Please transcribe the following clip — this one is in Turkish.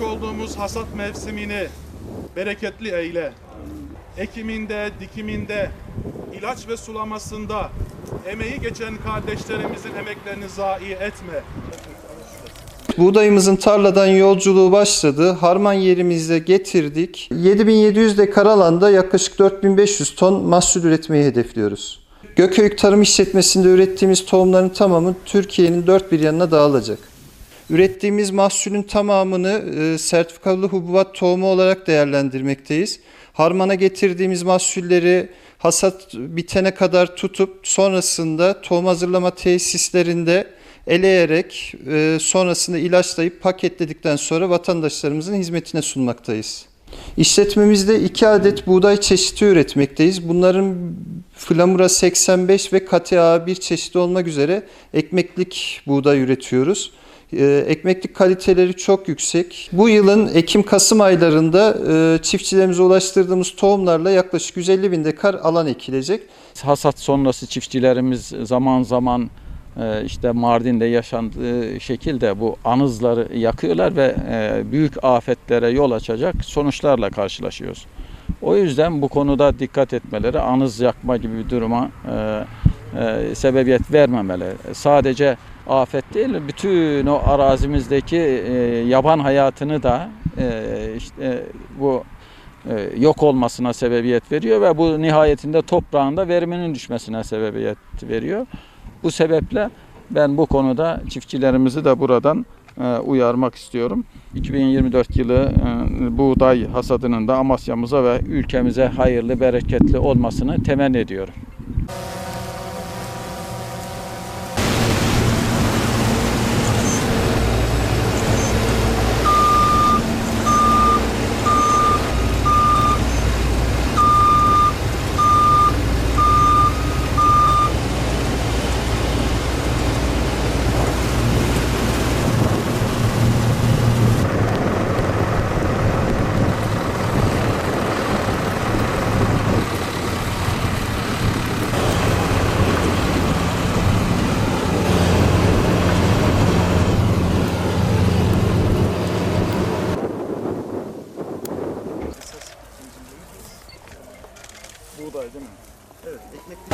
olduğumuz hasat mevsimini bereketli eyle. Ekiminde, dikiminde, ilaç ve sulamasında emeği geçen kardeşlerimizin emeklerini zayi etme. Buğdayımızın tarladan yolculuğu başladı. Harman yerimizde getirdik. 7700 dekar alanda yaklaşık 4500 ton mahsul üretmeyi hedefliyoruz. Gököyük Tarım İşletmesi'nde ürettiğimiz tohumların tamamı Türkiye'nin dört bir yanına dağılacak. Ürettiğimiz mahsulün tamamını e, sertifikalı hububat tohumu olarak değerlendirmekteyiz. Harmana getirdiğimiz mahsulleri hasat bitene kadar tutup sonrasında tohum hazırlama tesislerinde eleyerek e, sonrasında ilaçlayıp paketledikten sonra vatandaşlarımızın hizmetine sunmaktayız. İşletmemizde 2 adet buğday çeşidi üretmekteyiz. Bunların Flamura 85 ve KTA 1 çeşidi olmak üzere ekmeklik buğday üretiyoruz. Ee, Ekmeklik kaliteleri çok yüksek. Bu yılın Ekim-Kasım aylarında e, çiftçilerimize ulaştırdığımız tohumlarla yaklaşık 150 bin dekar alan ekilecek. Hasat sonrası çiftçilerimiz zaman zaman e, işte Mardin'de yaşandığı şekilde bu anızları yakıyorlar ve e, büyük afetlere yol açacak sonuçlarla karşılaşıyoruz. O yüzden bu konuda dikkat etmeleri, anız yakma gibi bir duruma e, sebebiyet vermemeli. Sadece afet değil, bütün o arazimizdeki e, yaban hayatını da e, işte bu e, yok olmasına sebebiyet veriyor ve bu nihayetinde toprağında veriminin düşmesine sebebiyet veriyor. Bu sebeple ben bu konuda çiftçilerimizi de buradan uyarmak istiyorum. 2024 yılı buğday hasadının da Amasya'mıza ve ülkemize hayırlı, bereketli olmasını temenni ediyorum. Buğday değil mi? Evet, ekmeklik